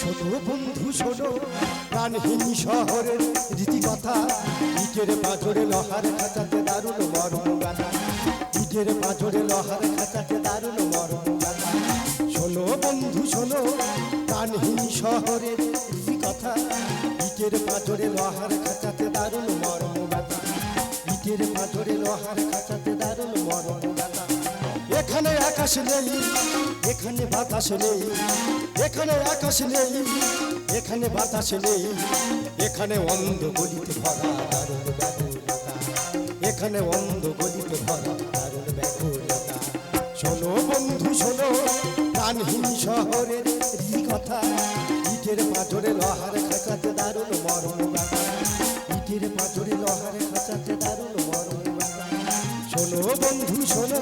শোনো বন্ধু, শোনো। প্রাণহীন শহরের রীতিকথা। ইটের পাঁচরে লোহার খাঁচাতে দারুণ মর্ম গাথা। ইটের পাঁচরে লোহার খাঁচাতে দারুণ মর্ম গাথা। শোনো বন্ধু, শোনো। প্রাণহীন শহরের রীতিকথা। ইটের পাঁচরে লোহার খাঁচাতে দারুণ মর্ম গাথা। ইটের পাঁচরে লোহার খাঁচাতে দারুণ মর্ম গাথা। এখানে আকাশ নেই, এখানে বাতাস নেই, এখানে আকাশ নেই, এখানে বাতাস নেই, এখানে অন্ধ গলিতে ভরা এখানে অন্ধ গলিতে ভরা শোনো বন্ধু, শোনো, প্রাণহীন শহরের কথা ইটের পাঁচরে লোহার খাঁচাতে দারুণ মরণ গাথা ইটের পাঁচরে লোহার খাঁচাতে দারুণ মরণ গাথা শোনো বন্ধু, শোনো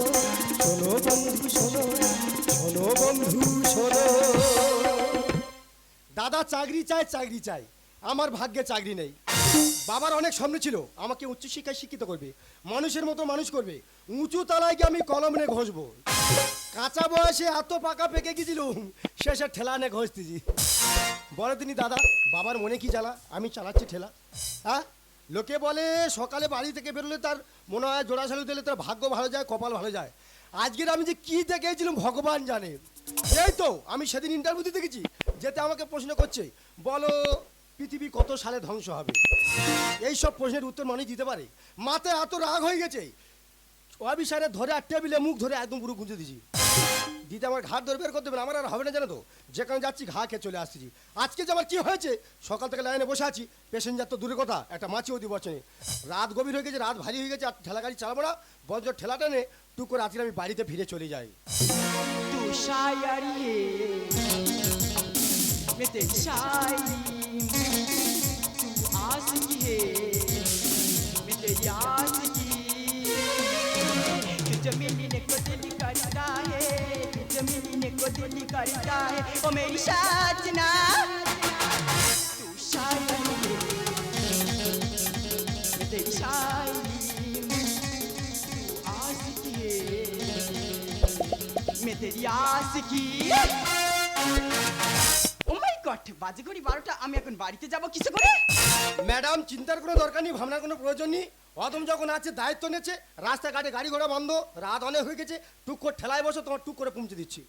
দাদা চাকরি চায়, চাকরি চাই আমার ভাগ্যে চাকরি নেই। বাবার অনেক স্বপ্ন ছিল, আমাকে উচ্চশিক্ষায় শিক্ষিত করবে, মানুষের মতো মানুষ করবে। উঁচু তলায় গিয়ে আমি কলম নিয়ে ঘষবো। কাঁচা বয়সে এত পাকা পেকে গেছিল শেষে ঠেলা নিয়ে ঘষতেছি। বলে তিনি, দাদা, বাবার মনে কি জ্বালা? আমি চালাচ্ছি ঠেলা। হ্যাঁ? লোকে বলে, সকালে বাড়ি থেকে বেরোলে তার মনে হয় জোড়া সালু দিলে তার ভাগ্য ভালো যায়, কপাল ভালো যায়। আজকের আমি যে কী দেখেছিলাম ভগবান জানে। এই তো, আমি সেদিন ইন্টারভিউ দিতে গেছি। যেতে আমাকে প্রশ্ন করছে, বলো পৃথিবী কত সালে ধ্বংস হবে? এই সব প্রশ্নের উত্তর মানুষ দিতে পারে। মাথায় এত রাগ হয়ে গেছে অফিসারে ধরে আর টেবিলে মুখ ধরে একদম পুরো গুঁজে দিছি দিতে আমার ঘাট ধরে বের করতে হবে আমার আর হবে না জানো তো? যেখানে যাচ্ছি ঘা খেয়ে চলে আসছি। আজকে যে আমার কী হয়েছে, সকাল থেকে লাইনে বসে আছি, প্যাসেঞ্জার তো দূরের কথা, একটা মাছি অতি বচনে রাত গভীর হয়ে গেছে, রাত ভারী হয়ে গেছে, আর ঠেলা গাড়ি চালাবো না বজ্র ঠেলা টেনে টুকু রাত্রে আমি বাড়িতে ফিরে চলে যাই। তুষায়ারিয়ে मैं तेरी तू आस की है मैं तेरी आस की जमीनी ने को दिल करता है जमीनी ने को दिल करता है ओ मेरी साजना तू शायरी है तेरी शायरी तू आस की है मैं तेरी आस की গড বাজে ঘড়ি বারোটা আমি এখন বাড়িতে যাব কিছু করে? ম্যাডাম চিন্তার কোনো দরকার নেই ভাবনার কোনো প্রয়োজন নেই। অদম যখন আছে দায়িত্ব নিয়েছে রাস্তাঘাটে গাড়ি ঘোড়া বন্ধ রাত অনেক হয়ে গেছে টুক করে ঠেলায় বসো তোমার টুক করে পৌঁছে দিচ্ছি।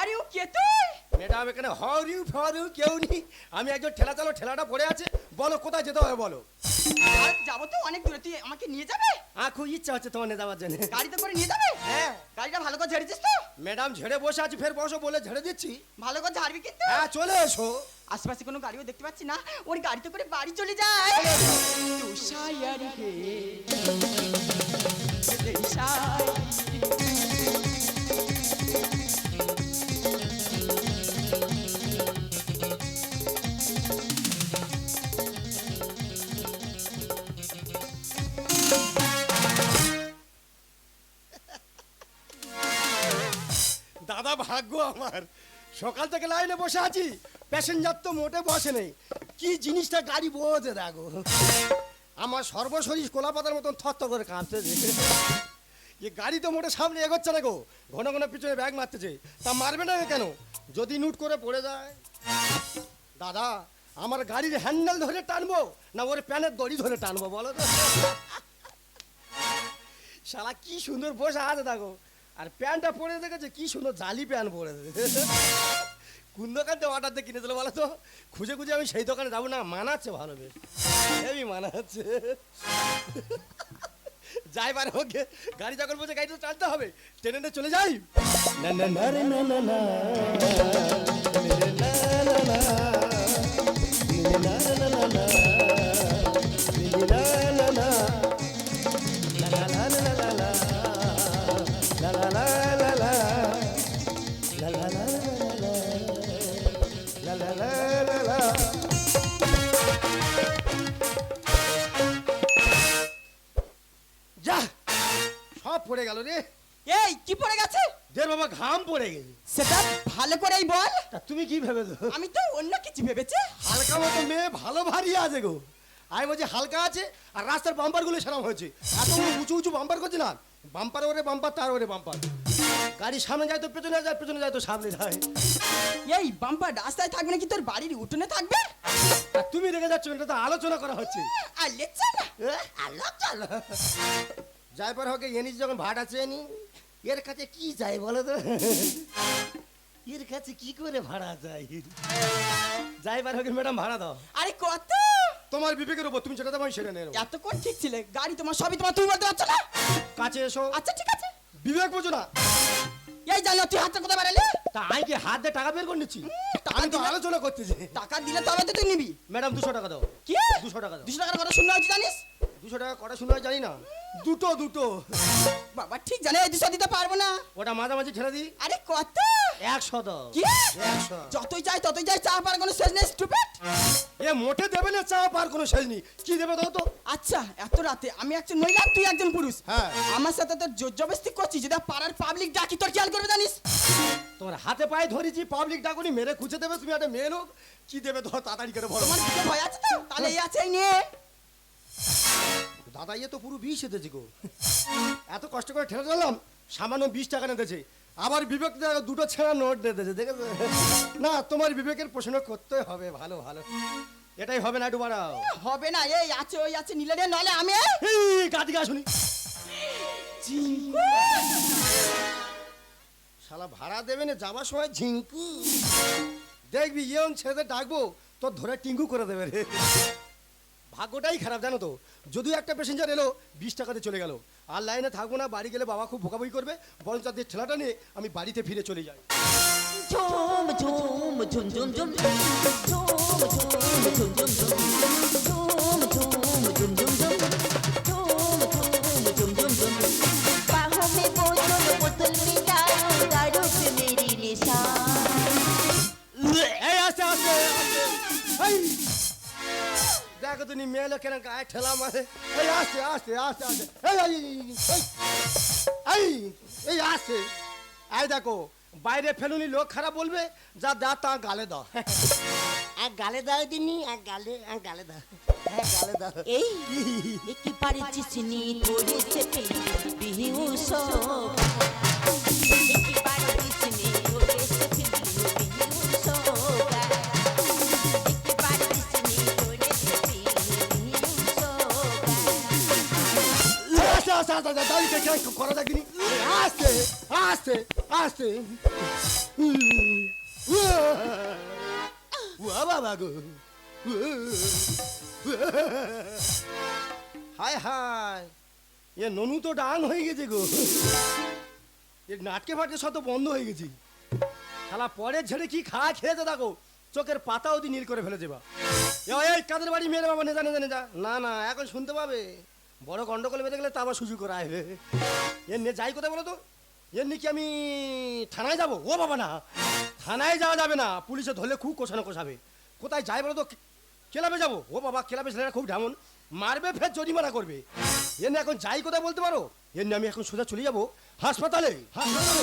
আরে ও কে তুই? ম্যাডাম এখানে হরিউ ফরিউ কেউ নেই। আমি একজন ঠেলা চালো ঠেলাটা পড়ে আছে। বলো কোথায় যেতে হবে বলো? আর যাব তো অনেক দূরে। তুই আমাকে নিয়ে যাবে? আর খুব ইচ্ছা হচ্ছে তোমার নিয়ে যাওয়ার জন্য। গাড়িতে করে নিয়ে যাবে? হ্যাঁ। গাড়িটা ভালো করে ঝেড়েছিস তো? ম্যাডাম ঝেড়ে বসে আছি ফের বসো বলে ঝেড়ে দিচ্ছি। ভালো করে ঝাড়বি কিন্তু। হ্যাঁ চলে এসো। আশেপাশে কোনো গাড়িও দেখতে পাচ্ছি না। ওর গাড়িতে করে বাড়ি চলে যায় তু শায়ারি হে। তেরি আমার। সকাল থেকে লাইনে বসে আছি। প্যাসেঞ্জার তো মোটে বসে নেই। কি জিনিসটা গাড়ি বোঝে দেখো। আমার সর্বশরীর কোলা পাতার মতন থত্ত করে কাঁপছে এ গাড়ি তো মোটে সামনে এগোচ্ছে না গো। ঘন ঘন পিছনে ব্যাগ মারতেছে। তা মারবে না কেন? যদি নুট করে পড়ে যায়। দাদা, আমার গাড়ির হ্যান্ডেল ধরে টানবো? না ওর প্যানের দড়ি ধরে টানবো, বলো তো? শালা, কি সুন্দর বসে আছে, দেখো। আর প্যান্টটা পরে দেখেছে, কি সুন্দর জালি প্যান্ট পরে কোন দোকান থেকে অর্ডার দিয়ে কিনেছিল বলো তো? খুঁজে খুঁজে আমি সেই দোকানে যাব না, মানাচ্ছে ভালো বেশ। আমি মানাচ্ছে। যাই পারে ওকে, গাড়ি যখন বলছে গাড়ি তো চালতে হবে, ট্রেনে চলে যাই। না না না না না। যা সব পড়ে গেল রে। এই কি পড়ে গেছে? যে বাবা ঘাম পড়ে গেছে। সেটা ভালো করেই বল। তা তুমি কি ভেবেছো? আমি তো অন্য কিছু ভেবেছি। হালকা মতো মেয়ে ভালো ভারী আছে গো। আমি বলছি হালকা আছে আর রাস্তার বাম্পারগুলো সেরকম হয়েছে। এত উঁচু উঁচু বাম্পার করছে না। বাম্পার ওরে বাম্পার তার ওরে বাম্পার। গাড়ি সামনে যায় তো পেছনে যায় পেছনে যায় তো সামনে যায়। এই বাম্পার রাস্তায় থাকবে নাকি তোর বাড়ির উঠোনে থাকবে? আর তুমি রেগে যাচ্ছ এটা তো আলোচনা করা হচ্ছে। আর লেচ্ছা না? এ, আল্লাহ চালা যাইবার হোক এনিস যখন ভাড়া চেনি এর কাছে কি চাই বলো তো? এর কাছে কি করে ভাড়া চাই যাইবার হোক ম্যাডাম ভাড়া দাও। আরে কত? তোমার বিবেকের উপর তুমি যেটা দেবো আমি সেটা নেব। এতক্ষণ ঠিক ছিলে। গাড়ি তোমার সবই তোমার তুমি বলতে পারছ না? কাছে এসো। আচ্ছা ঠিক আছে। বিবেক বোঝো না। এই জানো তুই হাতটা কোথায় বেরালি তা আমি কি হাত দিয়ে টাকা বের করে নিচ্ছি? আমি তো আলোচনা করতেছি টাকা দিলে তবে তো তুই নিবি। ম্যাডাম দুশো টাকা দাও। কি? দুশো টাকা দাও। দুশো টাকার কথা শুনে হচ্ছে জানিস? দুশো টাকা কটা শুনে হয় জানি না। দুটো দুটো। বাবা ঠিক জানে এই দুশো দিতে পারব না। ওটা মাঝামাঝি ঠেলে দিই। আরে কত? একশো দাও। কি? একশো। যতই চাই ততই চাই চা পার কোনো শেষ নেই স্টুপিড এ মোটে দেবে না চা পার কোনো শেষ নেই। কি দেবে দাও তো? আচ্ছা এত রাতে আমি একজন মহিলা তুই একজন পুরুষ। হ্যাঁ। আমার সাথে তোর জোর জবস্তি করছিস যদি পাড়ার পাবলিক ডাকি তোর খেয়াল করবে জানিস? তোমার হাতে পায়ে ধরেছি পাবলিক ডাকুনি মেরে খুঁজে দেবে তুমি একটা মেয়ে লোক। কি দেবে ধর তাড়াতাড়ি করে বলো। তোমার ভয় আছে তো? তাহলে এই আছে এই নিয়ে দাদা ইয়ে তো পুরো বিষ এতেছি গো। এত কষ্ট করে ঠেলে দিলাম সামান্য বিশ টাকা নিতেছে আবার বিবেক দুটো ছেঁড়া নোট দিতেছে দেখেছ? না তোমার বিবেকের প্রশ্ন করতে হবে ভালো ভালো। এটাই হবে না একটু বাড়াও। হবে না এই আছে ওই আছে নিলে রে নলে আমি কাটি গা শুনি। শালা ভাড়া দেবে না যাবার সময় ঝিঙ্কু। দেখবি ইয়ং ছেলেদের ডাকবো তোর ধরে টিঙ্কু করে দেবে রে। ভাগ্যটাই খারাপ জানো তো যদিও একটা প্যাসেঞ্জার এলো বিশ টাকাতে চলে গেল আর লাইনে থাকব না বাড়ি গেলে বাবা খুব বোকাবই করবে বরং তাদের ঠেলাটা নিয়ে আমি বাড়িতে ফিরে চলে যাই ঝুম ঝুম ঝুম ঝুম ঝুম ঝুম ঝুম ঝুম ঝুম ঝুম ಯಾಕೆ ನೀ ಮೇಲೆ ಕೆನಕ ಆಯ್ ಠೆಲ ಮಾರೆ ಏ ಆಸ್ತೆ ಆಸ್ತೆ ಆಸ್ತೆ ಆಸ್ತೆ এই এই আসছে। আই দেখো বাইরে ফেলুনি লোক খারাপ বলবে যা দা তা গালে দাও। আর গালে দাও দিনি আর গালে আর গালে দাও। হ্যাঁ গালে দাও। এই কি পারিছিস নি তোরে চেপে বিহু সব আস্তে আস্তে আস্তে আস্তে দাঁড়িয়ে কে করা দেখিনি আস্তে আস্তে আস্তে ও বাবা গো হায় হায় এ ননু তো ডান হয়ে গেছে গো এ নাটকে ফাটকে শত বন্ধ হয়ে গেছি শালা পরে ছেড়ে কি খাওয়া খেয়েছে দেখো চোখের পাতা অতি নীল করে ফেলেছে বা এ, কাদের বাড়ি মেয়ের বাবা নেজা নেজা নেজা না না এখন শুনতে পাবে বড় গন্ডগোল বেঁধে গেলে তা আবার সুযোগ করা আসবে এর নিয়ে যাই কোথায় বলো তো? এর নিয়ে কি আমি থানায় যাব? ও বাবা না। থানায় যাওয়া যাবে না। পুলিশে ধরলে খুব কোষানো কোষাবে। কোথায় যাই বলো তো? ক্লাবে যাব। ও বাবা, ক্লাবে ছেলেরা খুব ঢামন। মারবে ফের জরিমানা করবে। এর এখন যাই কোথায় বলতে পারো? এর নিয়ে আমি এখন সোজা চলে যাব। হাসপাতালে হাসপাতালে।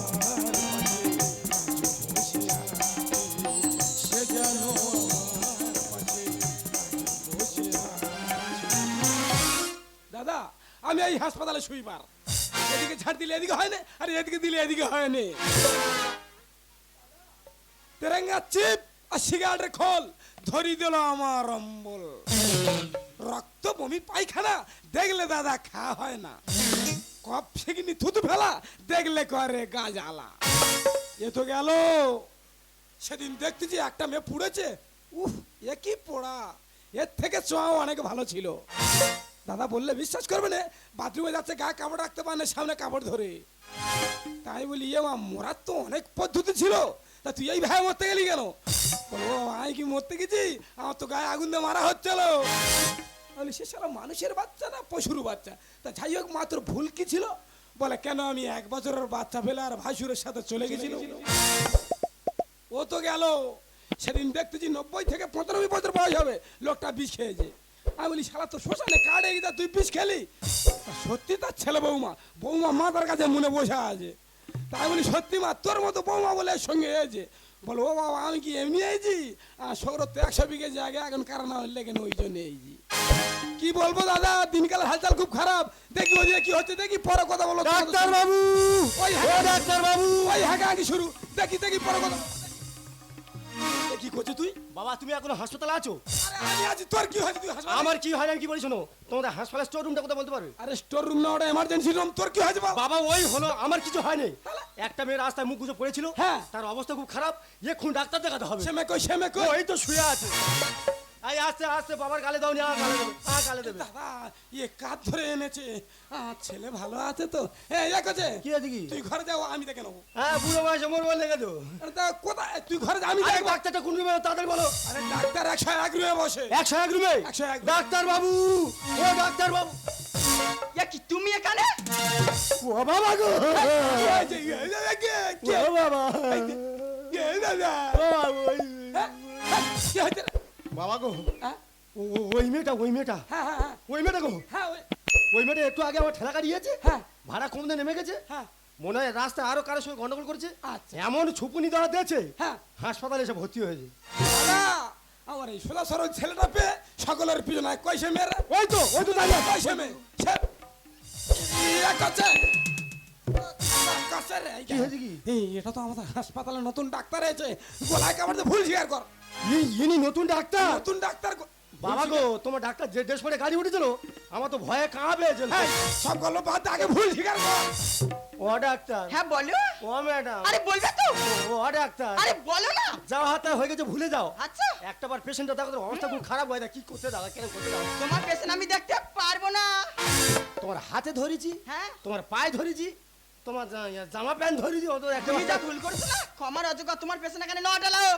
দাদা আমি এই হাসপাতালে শুইবার। এদিকে ছাড় দিলে এদিকে হয় না, আর এদিকে দিলে এদিকে হয় না। তেরেঙ্গা চিপ আর সিগারেটের খোল ধরি দিল আমার অম্বল। রক্ত বমি পায়খানা, দেখলে দাদা খাওয়া হয় না। কপ ফেগনি থুতু ফেলা, দেখলে করে গা জ্বালা। এ তো গেল। সেদিন দেখতেছি একটা মেয়ে পুড়েছে। উফ, এ কি পোড়া। এর থেকে চোয়া অনেক ভালো ছিল। দাদা বললে বিশ্বাস করবে না? বাথরুমে যাচ্ছে গায়ে কাপড় রাখতে পারে না সামনে কাপড় ধরে। তাই বলি এ মা মরার তো অনেক পদ্ধতি ছিল। তা তুই এই ভাই মরতে গেলি কেন? বলব আমি কি মরতে গেছি? আমার তো গায়ে আগুন দিয়ে মারা হচ্ছিল। বলি সে সারা মানুষের বাচ্চা না? পশুর বাচ্চা। তা যাই হোক মাত্র ভুল কি ছিল? বলে কেন আমি এক বছরের বাচ্চা ফেলে আর ভাসুরের সাথে চলে গেছিল ও তো গেল। সেদিন দেখতেছি নব্বই থেকে পঁচানব্বই বছর বয়স হবে। লোকটা বিষ খেয়েছে। আমি বলি শালা তো শ্মশানে কার্ডে গিয়ে তুই বিষ খেলি? সত্যি তার ছেলে বৌমা বৌমা মাতার কাছে মনে বসে আছে। তাই বলি সত্যি মা তোর মতো বৌমা বলে সঙ্গে এসেছে বলো ও বাবা আমি কি এমনি এসেছি আর সৌরভ তো একশো বিঘে জায়গা এখন কারণ লেগে ওই জন্য এসেছি কি বলব দাদা দিনকাল হালচাল খুব খারাপ। দেখি ওই কি হচ্ছে দেখি পরে কথা বলো। ডাক্তার বাবু ওই ও ডাক্তার বাবু ওই হাঁকা হাঁকি শুরু? দেখি দেখি পরে কথা কি করছ তুই? বাবা তুমি এখন হাসপাতালে আছো? আরে আমি আছি। তোর কি হয়েছে তুই হাসপাতালে? আমার কি হয় আমি কি বলি শোনো? তোমাদের হাসপাতালের স্টোর রুমটা কথা বলতে পারবে? আরে স্টোর রুম না ওটা এমার্জেন্সি রুম তোর কি হয়েছে বাবা? ওই হলো আমার কিছু হয়নি একটা মেয়ে রাস্তায় মুখ গুজে পড়েছিল। হ্যাঁ। তার অবস্থা খুব খারাপ। এক্ষুন ডাক্তার দেখাতে হবে। সেমে কই সেমে কই? ওই তো শুয়ে আছে। এই আস্তে আস্তে বাবার গালে দাও নি গালে দেবে আ গালে দেবে। দাদা ইয়ে কাত ধরে এনেছে। ছেলে ভালো আছে তো? এই এক আছে কি আছে কি? তুই ঘরে যাও আমি দেখে নেব। হ্যাঁ বুড়ো বয়সে মরবো লেগে দেবো। তা কোথায়? তুই ঘরে যা আমি দেখব। ডাক্তারটা কোন রুমে তাড়াতাড়ি বলো। আরে ডাক্তার একশো এক রুমে বসে। একশো এক রুমে? একশো এক। ডাক্তার বাবু ও ডাক্তার বাবু এ কি তুমি এখানে? ও বাবা গো? ও বাবা। দাদা? ও বাবা, বাবা গো হ্যাঁ? ওই মেয়েটা ওই মেয়েটা হ্যাঁ, হ্যাঁ, হ্যাঁ। ওই মেয়েটা গো হ্যাঁ, ওই- ওই মেয়েটা একটু আগে আমার ঠেলা গাড়িয়েছে হ্যাঁ। ভাড়া কমতে নেমে গেছে হ্যাঁ। মনে হয় রাস্তায় আরও কারোর সঙ্গে গন্ডগোল করেছে আচ্ছা। এমন ছুপুনি দেওয়া দিয়েছে হ্যাঁ। হাসপাতালে এসে ভর্তি হয়েছে আমার এই সোজা সরল ছেলেটা পেয়ে সকলের পিছনে কইসে মেরে ওই তো ওই তো দাঁড়িয়ে কইসে মে সে ইয়ে হয়েছে কি? এই, এটা তো আমাদের হাসপাতালে নতুন ডাক্তার এসেছে। গলায় কামড়তে ভুল স্বীকার কর। ইনি নতুন ডাক্তার? নতুন ডাক্তার বাবা গো তোমার ডাক্তার যে ড্রেস পরে গাড়ি উঠেছিল আমার তো ভয়ে কাঁপে এই, সব গল্প বাদ আগে ভুল স্বীকার কর। ও ডাক্তার। হ্যাঁ বলো। ও ম্যাডাম। আরে বলবে তো। ও ডাক্তার। আরে বলো না। যাও হাতে হয়ে গেছে ভুলে যাও। আচ্ছা। একটা বার পেশেন্টটা দেখো তোর অবস্থা খুব খারাপ হয় না কি করতে দাও কেন করতে দাও? তোমার পেশেন্ট আমি দেখতে পারব না। তোমার হাতে ধরেছি হ্যাঁ। তোমার পায়ে ধরেছি তোমার জামা প্যান্ট ধরেছি ও তো একটা তুমি যা ভুল করছ না ক্ষমার অযোগ্য তোমার পেশেন্ট এখানে নটা লাও।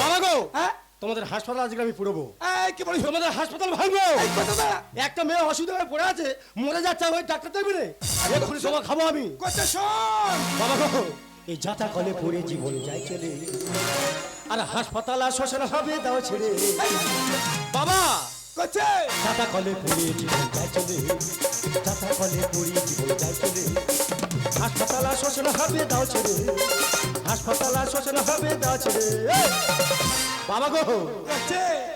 বাবা গো হ্যাঁ? তোমাদের হাসপাতাল আজকে আমি পুরবো এই, কি বলিস? তোমাদের হাসপাতাল ভাঙবো। একটা মেয়ে অসুবিধা হয়ে পড়ে আছে মরে যাচ্ছে ওই ডাক্তার দেখবে রে এক্ষুনি সবাই খাব আমি। বাবা গো এই যাতা কলে পড়ে জীবন যায় চলে আর হাসপাতাল আর শ্মশান হবে দাও ছেড়ে। বাবা! করছে যাতা কলে পড়ে জীবন যায় চলে যাতা কলে পড়ে জীবন যায় চলে হাসপাতাল আর শ্মশান হবে দাও ছেড়ে হাসপাতাল আর শ্মশান হবে দাও ছেড়ে বাবা গো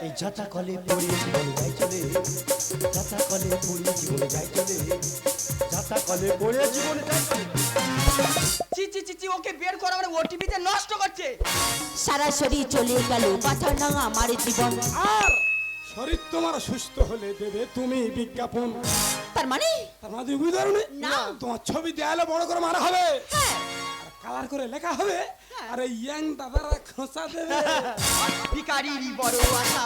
এই যাতা কলে পড়ে জীবন যায় চলে যাতা কলে পড়ে জীবন যায় চলে যাতা কলে পড়ে জীবন যায় চলে চি চি চি চি ওকে বের করো আমার ওটিপিতে নষ্ট করছে। সরাসরি চলে গেল কথা না আমার জীবন। আর শরীর তোমার সুস্থ হলে দেবে তুমি বিজ্ঞাপন তার মানে তার মানে তুমি বুঝতে? না। তোমার ছবি দেয়ালে বড় করে মারা হবে হ্যাঁ আর কালার করে লেখা হবে আর ইয়াং দাদারা খোঁচা দেবে ভিকারিরই বড় আশা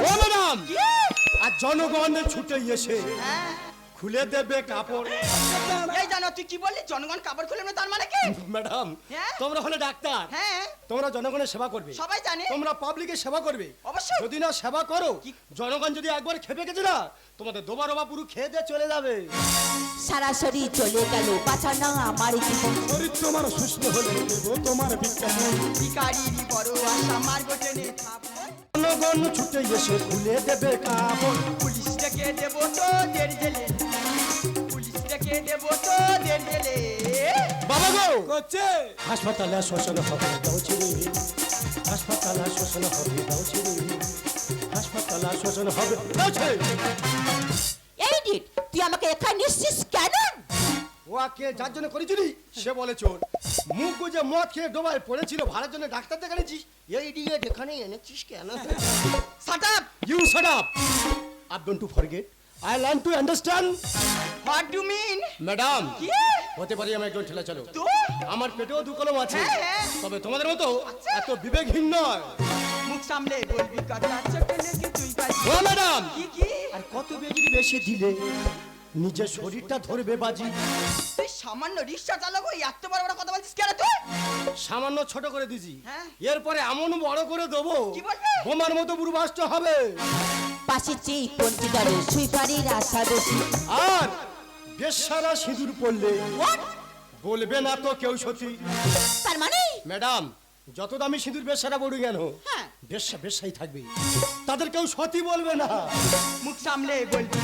ও ম্যাডাম আর জনগণ ছুটে এসে হ্যাঁ খুলে দেবে কাপড়। এই জানো তুই কি বললি? জনগণ কাপড় খুলে না তার মানে কি? ম্যাডাম হ্যাঁ? তোমরা হলে ডাক্তার। হ্যাঁ। তোমরা জনগণের সেবা করবে। সবাই জানে। তোমরা পাবলিকের সেবা করবে। অবশ্যই। যদি না সেবা করো কি- জনগণ যদি একবার খেপে গেছে না তোমাদের দোবা রোবা পুরো খেয়ে দিয়ে চলে যাবে। সরাসরি চলে গেল কথা না আমার শরীর তোমার সুস্থ হলে দেব তোমার বিজ্ঞাপন ভিকারিরই বড় আশা মারবো জেনে জনগণ ছুটে এসে খুলে দেবে কাপড়। পুলিশ ডেকে দেবো তো দের জেলে। তো বাবা গো! করছে? হাসপাতালে শোষণ হবে দাও ছেড়ে হাসপাতালে শোষণ হবে দাও ছেড়ে হাসপাতালে শোষণ হবে দাও ছেড়ে এই ডিট তুই আমাকে এখানে নিশ্চিস কেন? ওকে যার জন্য করেছিলি সে বলে চোর। মুখ গুজে মদ খেয়ে ডোবায় পড়েছিল ভাড়ার জন্য ডাক্তার দেখানেছিস এই দিয়ে এখানে এনেছিস কেন? Shut up you shut up I don't to forget I learn to understand what do mean madam কি? হতে পারি আমি একজন ঠেলা চালক। তো? আমার পেটেও দু কলম আছে। হ্যাঁ, হ্যাঁ। তবে তোমাদের মতো আচ্ছা। এত বিবেকহীন নয়। মুখ সামলে বলবি কথা তুই ও ম্যাডাম কি কি? আর কত বেজি বেশি দিলে? নিজের শরীরটা ধরবে বাজি। তুই সামান্য রিক্সা চালক ওই এত বড় বড় কথা বলছিস কেন তুই? সামান্য ছোট করে দিছি। হ্যাঁ। এরপরে এমন বড় করে দেবো? বোমার মতো বুড়বাস্ত হবে। পাশে চেয়ে পঞ্চি দরে সুইপারির আশা বেশি। আর বেশারা সিঁদুর পড়লে বলবে না তো কেউ সত্যি তার মানে ম্যাডাম যত দামি সিঁদুর বেশারা পড়ু কেন? হ্যাঁ। বেশা বেশাই থাকবে। তাদের কেউ সতী বলবে না। মুখ সামলে বলবি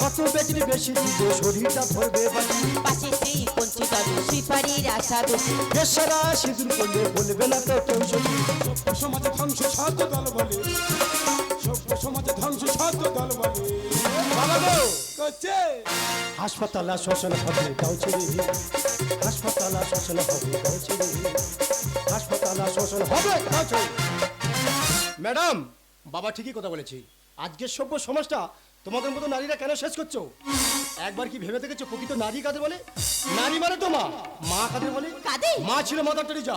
কত বেজলি বেশি দিলে শরীরটা ধরবে পাশে চেয়ে পঞ্চি দরে সুইপারির আশা বেশি। বেশারা সিঁদুর পড়লে বলবে না তো কেউ সত্যি সমাজে ধ্বংস সাধ্য দল বলে। সভ্য সমাজে ধ্বংস সাধ্য দল বলে। বাবা গো! করছে। হাসপাতাল আর শ্মশান হবে ছেড়ে হাসপাতাল আর শ্মশান হবে ছেড়ে হাসপাতাল আর শ্মশান হবে ম্যাডাম বাবা ঠিকই কথা বলেছি। আজকের সভ্য সমাজটা তোমাদের মতো নারীরা কেন শেষ করছ? একবার কি ভেবে দেখেছ প্রকৃত নারী কাদের বলে? নারী মানে তো মা। মা কাদের বলে? মা ছিল মাতার টেরিজা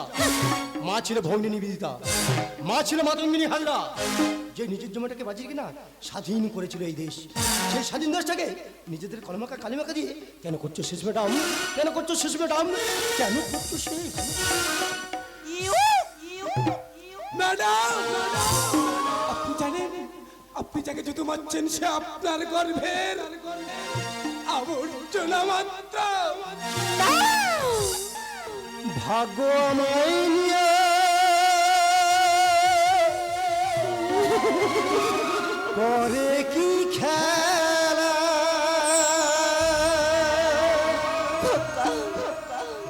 মা ছিল ভগ্নী নিবেদিতা মা ছিল মাতঙ্গিনী হাজরা। যে নিজের জমিটাকে বাজিয়ে কিনা স্বাধীন করেছিল এই দেশ। সেই স্বাধীন দেশটাকে নিজেদের কলমাকা কালিমাকা দিয়ে কেন করছ শেষ ম্যাডাম? কেন করছ শেষ ম্যাডাম? কেন করছ শেষ? ম্যাডাম! আপনি যাকে জুতো মারছেন সে আপনার গর্ভের আবর্জনা মাত্র। করে কি খেলা?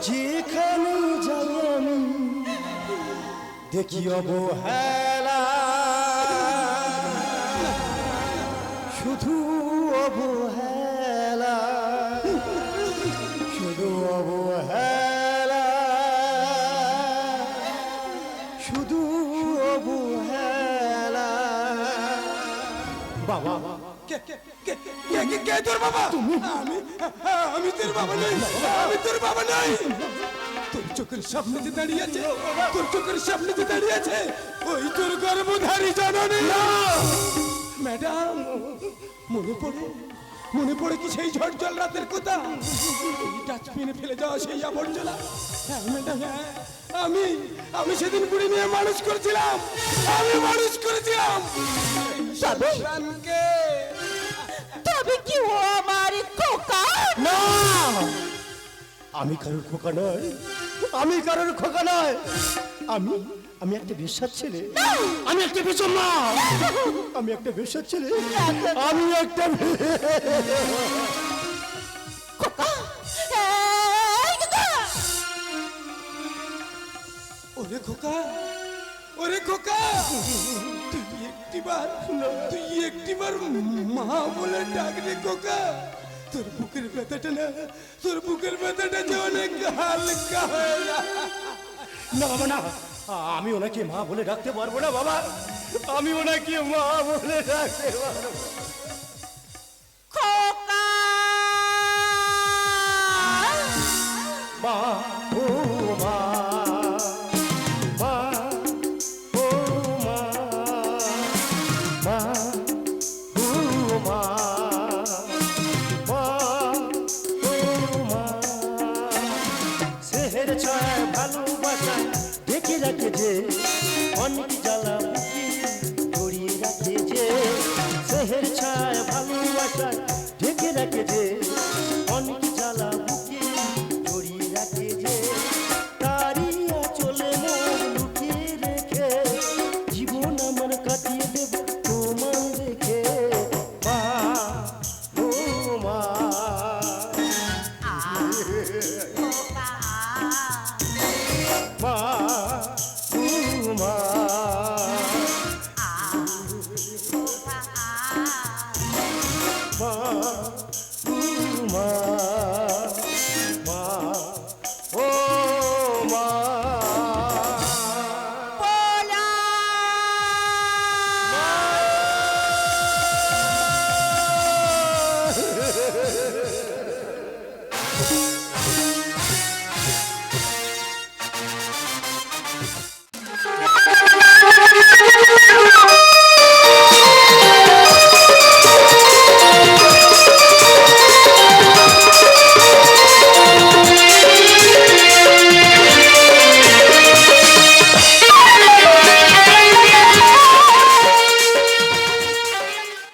যেখানে যাই আমি, দেখি অবহেলা। শুধু অবহেলা। শুধু অবহেলা। বাবা। কে কে কে কে কে কে তোর বাবা? আমি আমি তোর বাবা নই। আমি তোর বাবা নই। তোর চোখের সামনে যে দাঁড়িয়ে আছে তোর চোখের সামনে যে দাঁড়িয়ে আছে ওই তোর গর্ভধারী জননী। ম্যাডাম মনে পড়ে? মনে পড়ে কি সেই ঝড় জল রাতের কথা? ডাস্টবিনে ফেলে যাওয়া সেই আবর্জনা। হ্যাঁ ম্যাডাম হ্যাঁ আমি আমি সেদিন কুড়ি নিয়ে মানুষ করেছিলাম। আমি মানুষ করেছিলাম। তবে কি ও আমার খোকা? না। আমি কারোর খোকা নয়। আমি কারোর খোকা নয়। আমি আমি একটা বিশ্বাস ছেলে। আমি একটা বিষম মা। আমি একটা বিশ্বাস ছেলে। আমি একটা ওরে খোকা ওরে খোকা। তুই একটিবার তুই একটিবার মা বলে ডাক রে খোকা। তোর বুকের ব্যথাটা না তোর বুকের ব্যথাটা যে অনেক হালকা হয়ে যায়। না বাবা, না। আমি ওনাকে মা বলে ডাকতে পারব না বাবা। আমি ওনাকে মা বলে ডাকতে পারব সেহের ছায় ভালোবাসায় ঢেকে রাখে